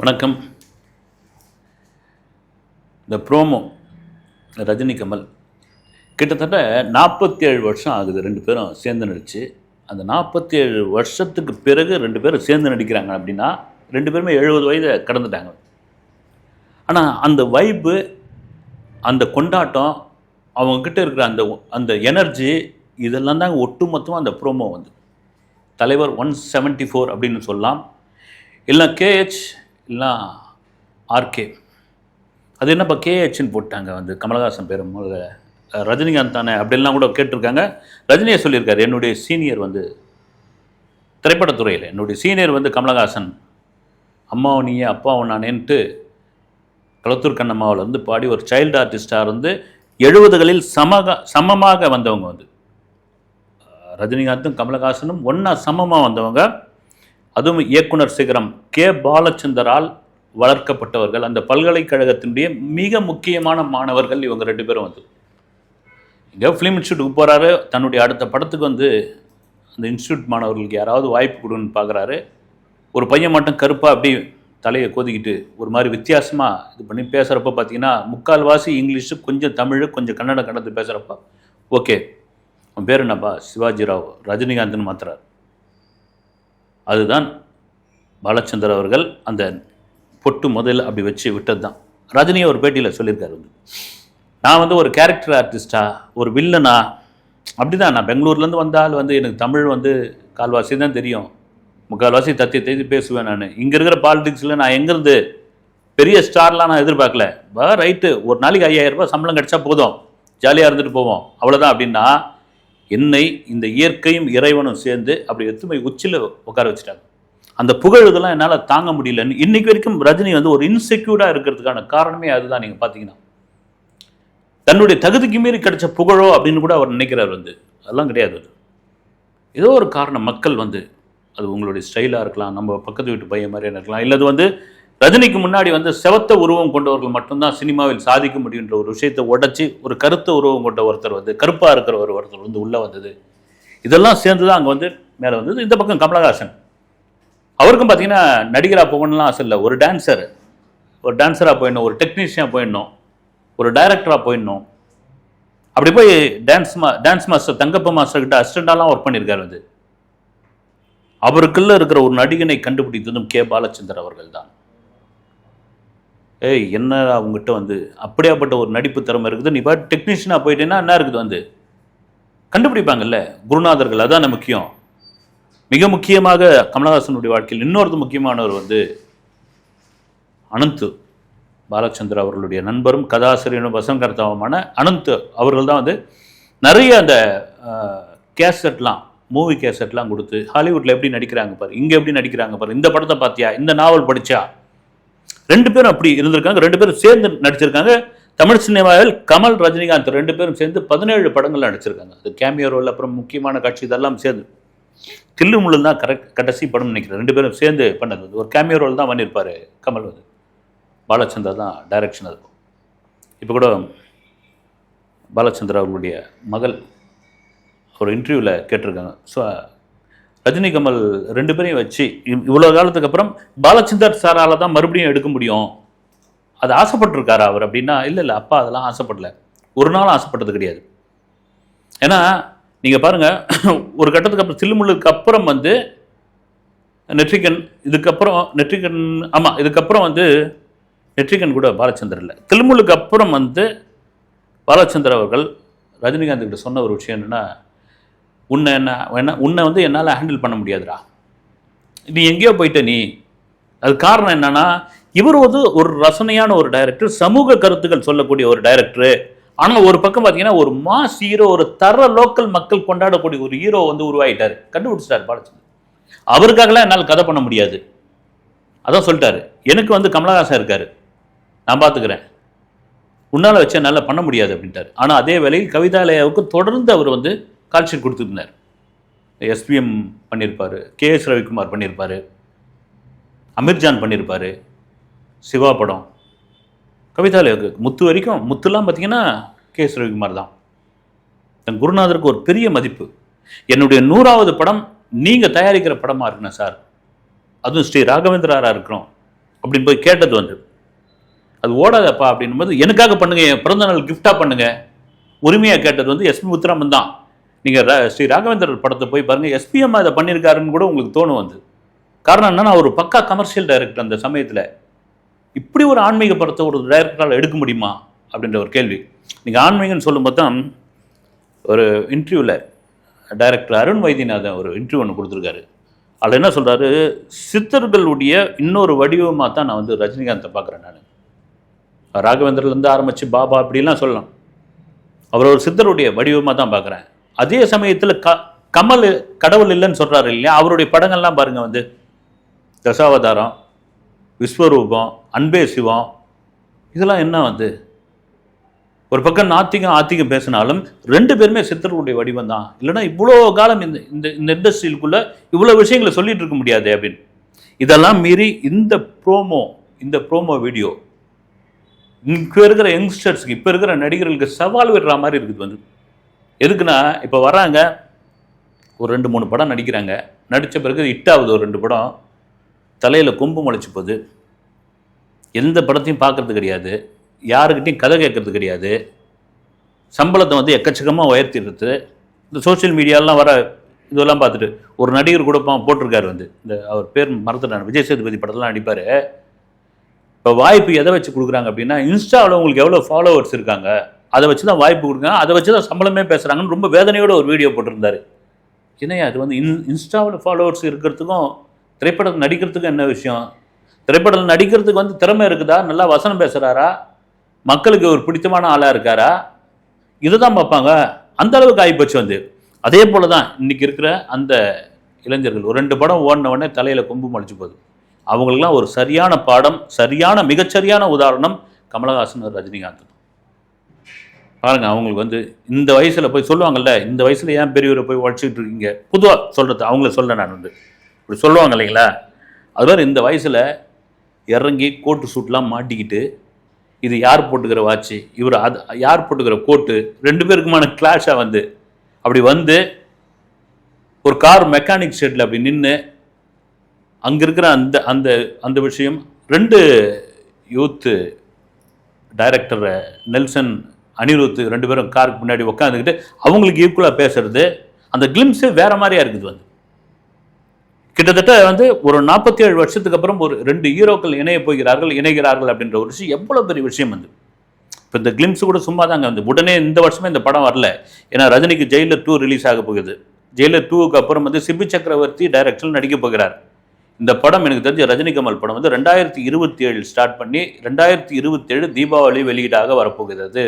வணக்கம். இந்த ப்ரோமோ ரஜினி கமல் கிட்டத்தட்ட நாற்பத்தி ஏழு வருஷம் ஆகுது ரெண்டு பேரும் சேர்ந்து நடித்து அந்த நாற்பத்தி ஏழு வருஷத்துக்கு பிறகு ரெண்டு பேரும் சேர்ந்து நடிக்கிறாங்க அப்படின்னா ரெண்டு பேருமே எழுபது வயதை கடந்துட்டாங்க. ஆனால் அந்த வைப்பு அந்த கொண்டாட்டம் அவங்கக்கிட்ட இருக்கிற அந்த அந்த எனர்ஜி இதெல்லாம் தாங்க ஒட்டுமொத்தமாக அந்த ப்ரோமோ வந்து தலைவர் ஒன் செவன்ட்டி ஃபோர் அப்படின்னு சொல்லலாம். இல்லை கேஹெச் இல்லை ஆர்கே அது என்னப்பா கேஹெச்னு போட்டாங்க வந்து கமலஹாசன் பேர் முதல்ல. ரஜினிகாந்த் தானே அப்படிலாம் கூட கேட்டிருக்காங்க. ரஜினியை சொல்லியிருக்காரு என்னுடைய சீனியர் வந்து திரைப்படத்துறையில் என்னுடைய சீனியர் வந்து கமலஹாசன். அம்மாவை நீயே அப்பாவும் நானேன்ட்டு களத்தூர் கண்ணம்மாவில் வந்து பாடி ஒரு சைல்டு ஆர்டிஸ்டாக இருந்து எழுபதுகளில் சமக சமமாக வந்தவங்க வந்து. ரஜினிகாந்தும் கமலஹாசனும் ஒன்றா சமமாக வந்தவங்க. அதுவும் இயக்குனர் சிகரம் கே. பாலச்சந்தரால் வளர்க்கப்பட்டவர்கள். அந்த பல்கலைக்கழகத்தினுடைய மிக முக்கியமான மாணவர்கள் இவங்க ரெண்டு பேரும் வந்து. இங்கே ஃபிலிம் இன்ஸ்டியூட்டுக்கு போகிறாரு தன்னுடைய அடுத்த படத்துக்கு வந்து அந்த இன்ஸ்டியூட் மாணவர்களுக்கு யாராவது வாய்ப்பு கொடுன்னு பார்க்குறாரு ஒரு பையன் மட்டும் கருப்பாக அப்படி தலையை கோதிக்கிட்டு ஒரு மாதிரி வித்தியாசமாக இது பண்ணி பேசுகிறப்ப பார்த்தீங்கன்னா முக்கால்வாசி இங்கிலீஷு கொஞ்சம் தமிழ் கொஞ்சம் கன்னடம் கலந்து பேசுகிறப்ப ஓகே. அவன் பேர் என்னப்பா? சிவாஜி ராவ். ரஜினிகாந்த்னு மாத்துறாரு. அதுதான் பாலச்சந்தர் அவர்கள் அந்த பொட்டு முதல்ல அப்படி வச்சு விட்டது தான் ரஜினியை ஒரு பேட்டியில் சொல்லியிருக்காரு வந்து. நான் வந்து ஒரு கேரக்டர் ஆர்டிஸ்டா ஒரு வில்லனா அப்படிதான். நான் பெங்களூர்லேருந்து வந்தால் வந்து எனக்கு தமிழ் வந்து கால்வாசி தான் தெரியும். முக்கால்வாசி தத்தி தேதி பேசுவேன் நான். இங்கே இருக்கிற பாலிடிக்ஸில் நான் எங்கேருந்து பெரிய ஸ்டார்லாம் நான் எதிர்பார்க்கல. வா ரைட்டு ஒரு நாளைக்கு ஐயாயிரம் ரூபாய் சம்பளம் கிடைச்சா போதும். ஜாலியாக இருந்துட்டு போவோம். அவ்வளோதான் அப்படின்னா என்னை இந்த இயற்கையும் இறைவனும் சேர்ந்து அப்படி எத்துமை உச்சியில் உட்கார வச்சுட்டாங்க. அந்த புகழ் இதெல்லாம் என்னால் தாங்க முடியலன்னு இன்னைக்கு வரைக்கும் ரஜினி வந்து ஒரு இன்செக்யூர்டாக இருக்கிறதுக்கான காரணமே அதுதான் நீங்கள் பார்த்தீங்கன்னா தன்னுடைய தகுதிக்கு மீறி கிடைச்ச புகழோ அப்படின்னு கூட அவர் நினைக்கிறார் வந்து. அதெல்லாம் கிடையாது அது. ஏதோ ஒரு காரணம் மக்கள் வந்து அது உங்களுடைய ஸ்டைலாக இருக்கலாம் நம்ம பக்கத்து வீட்டு பையன் மாதிரியான இருக்கலாம் இல்லது வந்து ரஜினிக்கு முன்னாடி வந்து செவத்த உருவம் கொண்டவர்கள் மட்டும்தான் சினிமாவில் சாதிக்க முடியுன்ற ஒரு விஷயத்தை உடைச்சி ஒரு கருத்த உருவம் கொண்ட ஒருத்தர் வந்து கருப்பாக இருக்கிற ஒரு ஒருத்தர் வந்து உள்ளே வந்தது. இதெல்லாம் சேர்ந்து தான் அங்கே வந்து மேலே வந்தது. இந்த பக்கம் கமலஹாசன். அவருக்கும் பார்த்தீங்கன்னா நடிகராக போகணும்லாம் ஆசை இல்லை. ஒரு டான்ஸர் ஒரு டான்ஸராக போயிடணும் ஒரு டெக்னீஷியனாக போயிடணும் ஒரு டைரக்டராக போயிடணும். அப்படி போய் டான்ஸ் மா டான்ஸ் மாஸ்டர் தங்கப்ப மாஸ்டர் கிட்ட அசிஸ்டண்டாலாம் ஒர்க் பண்ணியிருக்காரு வந்து. அவருக்குள்ளே இருக்கிற ஒரு நடிகனை கண்டுபிடித்ததும் கே. பாலச்சந்தர் அவர்கள் தான் ஏய் என்ன அவங்ககிட்ட வந்து? அப்படியாப்பட்ட ஒரு நடிப்பு திறமை இருக்குது. நீ பாட்டு டெக்னீஷியனாக போயிட்டேன்னா என்ன இருக்குது வந்து? கண்டுபிடிப்பாங்கல்ல? குருநாதர்கள் அதான் முக்கியம். மிக முக்கியமாக கமலஹாசனுடைய வாழ்க்கையில் இன்னொருத்தர் முக்கியமானவர் வந்து அனந்த் பாலச்சந்திர அவர்களுடைய நண்பரும் கதாசிரியரும் வசங்கர்த்தாவுமான அனந்த் அவர்கள் தான் வந்து நிறைய அந்த கேசட்லாம் மூவி கேசட்லாம் கொடுத்து ஹாலிவுட்டில் எப்படி நடிக்கிறாங்க பாரு இங்கே எப்படி நடிக்கிறாங்க பாரு இந்த படத்தை பார்த்தியா? இந்த நாவல் படித்தா ரெண்டு பேரும் அப்படி இருந்திருக்காங்க. ரெண்டு பேரும் சேர்ந்து நடிச்சிருக்காங்க. தமிழ் சினிமாவில் கமல் ரஜினிகாந்த் ரெண்டு பேரும் சேர்ந்து பதினேழு படங்கள் நடிச்சிருக்காங்க. அது கேமியோ ரோல் அப்புறம் முக்கியமான காட்சி இதெல்லாம் சேர்ந்து. தில்லு முள்ளு தான் கரெக்ட் கடைசி படம் நினைக்கிறேன். ரெண்டு பேரும் சேர்ந்து பண்ணது. ஒரு கேமியோ ரோல் தான் பண்ணியிருப்பார் கமல் வந்து. பாலச்சந்தர் தான் டைரக்ஷன் அது. இப்போ கூட பாலச்சந்தர் அவர்களுடைய மகள் ஒரு இன்டர்வியூவில் கேட்டிருக்காங்க. ஸோ ரஜினி கமல் ரெண்டு பேரையும் வச்சு இவ்- இவ்வளோ காலத்துக்கு அப்புறம் பாலச்சந்தர் சாரால் தான் மறுபடியும் எடுக்க முடியும். அது ஆசைப்பட்டிருக்காரா அவர் அப்படின்னா இல்லை இல்லை அப்பா அதெல்லாம் ஆசைப்படல. ஒரு நாளும் ஆசைப்பட்டது கிடையாது. ஏன்னா நீங்கள் பாருங்கள் ஒரு கட்டத்துக்கு அப்புறம் சில்லுமுள்ளுக்கு அப்புறம் வந்து நெற்றிகன் இதுக்கப்புறம் நெற்றிகன் ஆமாம் இதுக்கப்புறம் வந்து நெற்றிகன் கூட பாலச்சந்தர் இல்லை. தில்முள்ளுக்கு அப்புறம் வந்து பாலச்சந்தர் அவர்கள் ரஜினிகாந்த் கிட்ட சொன்ன ஒரு விஷயம் என்னென்னா உன்னை என்ன என்ன உன்னை வந்து என்னால் ஹேண்டில் பண்ண முடியாதுடா. நீ எங்கேயோ போயிட்ட நீ. அது காரணம் என்னன்னா இவர் வந்து ஒரு ரசனையான ஒரு டைரக்டர் சமூக கருத்துக்கள் சொல்லக்கூடிய ஒரு டைரக்டரு ஆனால் ஒரு பக்கம் பார்த்தீங்கன்னா ஒரு மாஸ் ஹீரோ ஒரு தர லோக்கல் மக்கள் கொண்டாடக்கூடிய ஒரு ஹீரோ வந்து உருவாயிட்டார். கண்டுபிடிச்சிட்டார் பாலச்சந்திரன். அவருக்காகலாம் என்னால் கதை பண்ண முடியாது. அதான் சொல்லிட்டாரு. எனக்கு வந்து கமலஹாசன் இருக்காரு. நான் பார்த்துக்கிறேன் உன்னால் வச்சு என்னால் பண்ண முடியாது அப்படின்ட்டார். ஆனால் அதே வேளையில் கவிதாலயாவுக்கு தொடர்ந்து அவர் வந்து கால்ஷீட் கொடுத்துருந்தார். எஸ்பிஎம் பண்ணியிருப்பார் கே எஸ் ரவிக்குமார் பண்ணியிருப்பார் அமீர்ஜான் பண்ணியிருப்பார் சிவா படம். கவிதாலயாவுக்கு முத்து வரைக்கும் முத்துலாம் பார்த்தீங்கன்னா கே எஸ் ரவிக்குமார் தான். என் குருநாதருக்கு ஒரு பெரிய மதிப்பு. என்னுடைய நூறாவது படம் நீங்கள் தயாரிக்கிற படமாக இருக்கணும் சார். அதுவும் ஸ்ரீ ராகவேந்திராராக இருக்கிறோம். அப்படின்னு போய் கேட்டது வந்து அது ஓடாதப்பா அப்படின்னும் போது எனக்காக பண்ணுங்க என் பிறந்த நாள் கிஃப்டாக பண்ணுங்க. உரிமையாக கேட்டது வந்து எஸ்பி முத்துராமன் தான். நீங்கள் ஸ்ரீ ராகவேந்தர் படத்தை போய் பாருங்கள் எஸ்பிஎம் அதை பண்ணியிருக்காருன்னு கூட உங்களுக்கு தோணும் வந்து காரணம் என்னன்னா அவர் பக்கா கமர்ஷியல் டைரக்டர் அந்த சமயத்தில். இப்படி ஒரு ஆன்மீக படத்தை ஒரு டைரக்டரால் எடுக்க முடியுமா? அப்படின்ற ஒரு கேள்வி. நீங்கள் ஆன்மீகம்னு சொல்லும்போது தான் ஒரு இன்டர்வியூவில் டைரக்டர் அருண் வைத்தியநாதன் ஒரு இன்டர்வியூ ஒன்று கொடுத்துருக்காரு. அதில் என்ன சொல்கிறாரு சித்தர்களுடைய இன்னொரு வடிவமாக தான் நான் வந்து ரஜினிகாந்தை பார்க்குறேன் நான். ராகவேந்திரலேருந்து ஆரம்பித்து பாபா அப்படிலாம் சொல்லலாம். அவர் ஒரு சித்தருடைய வடிவமாக தான் பார்க்குறேன். அதே சமயத்தில் க கமல் கடவுள் இல்லைன்னு சொல்கிறாரு இல்லையா? அவருடைய படங்கள்லாம் பாருங்கள் வந்து. தசாவதாரம் விஸ்வரூபம் அன்பே சிவம் இதெல்லாம் என்ன வந்து? ஒரு பக்கம் நாத்திகம் ஆத்திகம் பேசினாலும் ரெண்டு பேருமே சித்தர்களுடைய வடிவம் தான். இல்லைன்னா இவ்வளோ காலம் இந்த இந்த இந்த இண்டஸ்ட்ரியிலுக்குள்ள இவ்வளோ விஷயங்களை சொல்லிட்டு இருக்க முடியாது அப்படின்னு. இதெல்லாம் மீறி இந்த ப்ரோமோ இந்த ப்ரோமோ வீடியோ இப்போ இருக்கிற யங்ஸ்டர்ஸ்க்கு இப்போ இருக்கிற நடிகர்களுக்கு சவால் விடுற மாதிரி இருக்குது வந்து. எதுக்குன்னா இப்போ வராங்க ஒரு ரெண்டு மூணு படம் நடிக்கிறாங்க. நடித்த பிறகு ஹிட் ஆகுது ஒரு ரெண்டு படம் தலையில் கொம்பு முளைச்சி போகுது. எந்த படத்தையும் பார்க்கறது கிடையாது. யாருக்கிட்டையும் கதை கேட்கறது கிடையாது. சம்பளத்தை வந்து எக்கச்சக்கமாக உயர்த்திடுறது. இந்த சோஷியல் மீடியாலாம் வர இதெல்லாம் பார்த்துட்டு ஒரு நடிகர் கூட போட்டிருக்காரு வந்து. இந்த அவர் பேர் மறந்துட்டான் விஜய் சேதுபதி படத்தெல்லாம் நடிப்பார். இப்போ வாய்ப்பு எதை வச்சு கொடுக்குறாங்க அப்படின்னா இன்ஸ்டாவில் உங்களுக்கு எவ்வளோ ஃபாலோவர்ஸ் இருக்காங்க? அதை வச்சு தான் வாய்ப்பு கொடுங்க. அதை வச்சு தான் சம்பளமே பேசுகிறாங்கன்னு ரொம்ப வேதனையோட ஒரு வீடியோ போட்டிருந்தாரு. என்னையா அது வந்து இன் இன்ஸ்டாவில் ஃபாலோவர்ஸ் இருக்கிறதுக்கும் திரைப்படம் நடிக்கிறதுக்கும் என்ன விஷயம்? திரைப்படம் நடிக்கிறதுக்கு வந்து திறமை இருக்குதா? நல்லா வசனம் பேசுகிறாரா மக்களுக்கு ஒரு பிடித்தமான ஆளாக இருக்காரா? இதை தான் பார்ப்பாங்க. அந்த அளவுக்கு ஆகிப்போச்சு வந்து. அதே போல தான் இன்னைக்கு இருக்கிற அந்த இளைஞர்கள் ஒரு ரெண்டு படம் ஓடின உடனே தலையில் கொம்பு மலிச்சு போகுது. அவங்களுக்குலாம் ஒரு சரியான பாடம் சரியான மிகச்சரியான உதாரணம் கமலஹாசன் ரஜினிகாந்த். பாருங்க அவங்களுக்கு வந்து இந்த வயசுல போய் சொல்லுவாங்கல்ல இந்த வயசுல ஏன் பெரியவரை போய் உழைச்சிக்கிட்டு இருக்கீங்க? பொதுவா சொல்றது அவங்கள சொல்ல நான் வந்து. இப்படி சொல்லுவாங்க இல்லைங்களா? அது மாதிரி இந்த வயசுல இறங்கி கோட்டு சூட்லாம் மாட்டிக்கிட்டு இது யார் போட்டுக்கிற வாட்ச்சு இவர் அது யார் போட்டுக்கிற கோட்டு ரெண்டு பேருக்குமான கிளாஷாக வந்து அப்படி வந்து ஒரு கார் மெக்கானிக் ஷெட்டில் அப்படி நின்று அங்கே இருக்கிற அந்த அந்த அந்த விஷயம் ரெண்டு யூத்து டைரக்டர் நெல்சன் அனிருத் ரெண்டு பேரும் காருக்கு முன்னாடி உட்காந்துக்கிட்டு அவங்களுக்கு ஈக்குவலாக பேசுறது அந்த கிளிம்ஸே வேற மாதிரியா இருக்குது வந்து. கிட்டத்தட்ட வந்து ஒரு நாற்பத்தி ஏழு வருஷத்துக்கு அப்புறம் ஒரு ரெண்டு ஹீரோக்கள் இணைய போகிறார்கள் இணைகிறார்கள் அப்படின்ற ஒரு விஷயம் எவ்வளோ பெரிய விஷயம் வந்து. இப்போ இந்த கிளிம்ஸ் கூட சும்மா தாங்க வந்து. உடனே இந்த வருஷமே இந்த படம் வரல. ஏன்னா ரஜினிக்கு ஜெயிலர் டூ ரிலீஸ் ஆக போகுது. ஜெயிலர் டூவுக்கு அப்புறம் வந்து சிபி சக்கரவர்த்தி டைரக்ஷன் நடிக்க போகிறார். இந்த படம் எனக்கு தெரிஞ்ச ரஜினி கமல் படம் வந்து ரெண்டாயிரத்தி இருபத்தி ஏழு ஸ்டார்ட் பண்ணி ரெண்டாயிரத்தி இருபத்தேழு தீபாவளி வெளியீடாக வரப்போகிறது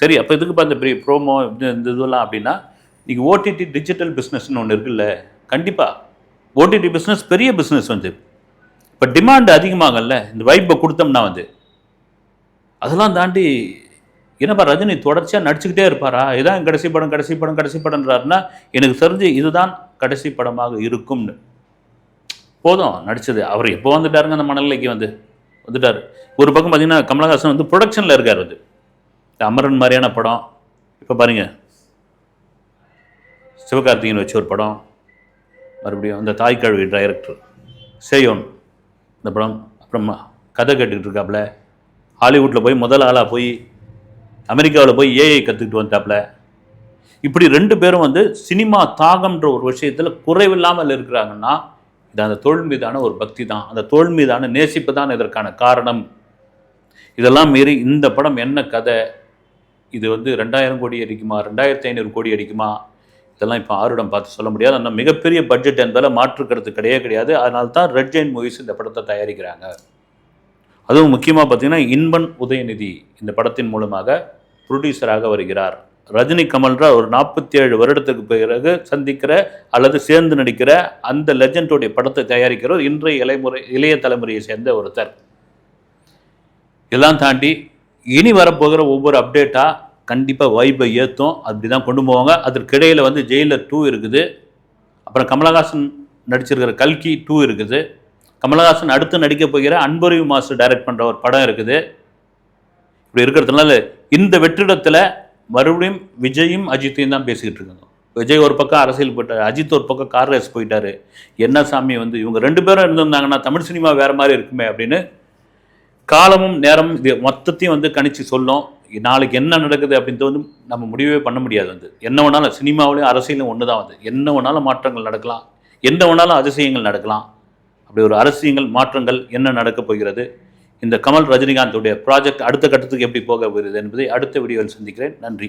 சரி அப்போ இதுக்கு இந்த பெரிய ப்ரோமோ இந்த இதெல்லாம் அப்படின்னா இன்றைக்கி ஓடிடி டிஜிட்டல் பிஸ்னஸ்னு ஒன்று இருக்குல்ல கண்டிப்பாக ஓடிடி பிஸ்னஸ் பெரிய பிஸ்னஸ் வந்து. இப்போ டிமாண்ட் அதிகமாகல இந்த வைப்பை கொடுத்தோம்னா வந்து. அதெல்லாம் தாண்டி என்னப்பா ரஜினி தொடர்ச்சியாக நடிச்சுக்கிட்டே இருப்பாரா? இதான் கடைசி படம் கடைசி படம் கடைசி படம்ன்றாருன்னா எனக்கு தெரிஞ்சு இதுதான் கடைசி படமாக இருக்கும்னு. போதும் நடிச்சது. அவர் எப்போ வந்துட்டாருங்க அந்த மனநிலைக்கு வந்து. வந்துட்டார். ஒரு பக்கம் பார்த்தீங்கன்னா கமலஹாசன் வந்து ப்ரொடக்ஷனில் இருக்கார் வந்து. இந்த அமரன் மாதிரியான படம். இப்போ பாருங்க. சிவகார்த்திகேயன் வச்சு ஒரு படம். மறுபடியும் அந்த தாய் கழுவி டைரக்டர் சேயோன். இந்த படம் அப்புறமா கதை கேட்டுக்கிட்டு இருக்காப்புல ஹாலிவுட்டில் போய் முதல் ஆளாக போய் அமெரிக்காவில் போய் ஏஐ கற்றுக்கிட்டு வந்தாப்புல இப்படி ரெண்டு பேரும் வந்து சினிமா தாகம்ன்ற ஒரு விஷயத்தில் குறைவில்லாமல் இருக்கிறாங்கன்னா இது அந்த தொழில் மீதான ஒரு பக்தி தான். அந்த தொழில் மீதான நேசிப்பு தான் இதற்கான காரணம். இதெல்லாம் மீறி இந்த படம் என்ன கதை? இது வந்து ரெண்டாயிரம் கோடி அடிக்குமா? ரெண்டாயிரத்தி ஐநூறு கோடி அடிக்குமா? இதெல்லாம் இப்போ ஆருடம் பார்த்து சொல்ல முடியாது. ஆனால் மிகப்பெரிய பட்ஜெட் என்பதில் மாற்றுக்கிறது கிடையவே கிடையாது. அதனால தான் ரெட் ஜெயின் மூவிஸ் இந்த படத்தை தயாரிக்கிறாங்க. அதுவும் முக்கியமாக பார்த்தீங்கன்னா இன்பன் உதயநிதி இந்த படத்தின் மூலமாக ப்ரொடியூசராக வருகிறார். ரஜினி கமல்ன்ற ஒரு நாற்பத்தி ஏழு வருடத்துக்கு பிறகு சந்திக்கிற அல்லது சேர்ந்து நடிக்கிற அந்த லெஜண்டோடைய படத்தை தயாரிக்கிறவர் இன்றைய இளைமுறை இளைய தலைமுறையை சேர்ந்த ஒருத்தர். இதெல்லாம் தாண்டி இனி வரப்போகிற ஒவ்வொரு அப்டேட்டாக கண்டிப்பாக வைப்பை ஏற்றும் அப்படி தான் கொண்டு போவாங்க. அதற்கிடையில் வந்து ஜெயிலர் டூ இருக்குது. அப்புறம் கமலஹாசன் நடிச்சிருக்கிற கல்கி டூ இருக்குது. கமலஹாசன் அடுத்து நடிக்க போகிற அன்பறிவு மாஸ்டர் டைரக்ட் பண்ணுற ஒரு படம் இருக்குது. இப்படி இருக்கிறதுனால இந்த வெற்றிடத்தில் மறுபடியும் விஜயும் அஜித்தையும் தான் பேசிக்கிட்டு இருக்காங்க விஜய் ஒரு பக்கம் அரசியல் போயிட்டார் அஜித் ஒரு பக்கம் கார் ரேஸ் போயிட்டாரு. என்ன சாமி வந்து இவங்க ரெண்டு பேரும் இருந்திருந்தாங்கன்னா தமிழ் சினிமா வேறு மாதிரி இருக்குமே அப்படின்னு காலமும் நேரமும் இது மொத்தத்தையும் வந்து கணிச்சு சொல்லும். நாளைக்கு என்ன நடக்குது அப்படின்றது வந்து நம்ம முடிவே பண்ண முடியாது வந்து. என்ன வேணாலும் சினிமாவிலையும் அரசியலும் ஒன்று தான் வந்து. என்ன வேணாலும் மாற்றங்கள் நடக்கலாம். எந்த வேணாலும் அதிசயங்கள் நடக்கலாம். அப்படி ஒரு அரசியங்கள் மாற்றங்கள் என்ன நடக்கப் போகிறது? இந்த கமல் ரஜினிகாந்துடைய ப்ராஜெக்ட் அடுத்த கட்டத்துக்கு எப்படி போக போகிறது என்பதை அடுத்த வீடியோவில் சந்திக்கிறேன். நன்றி.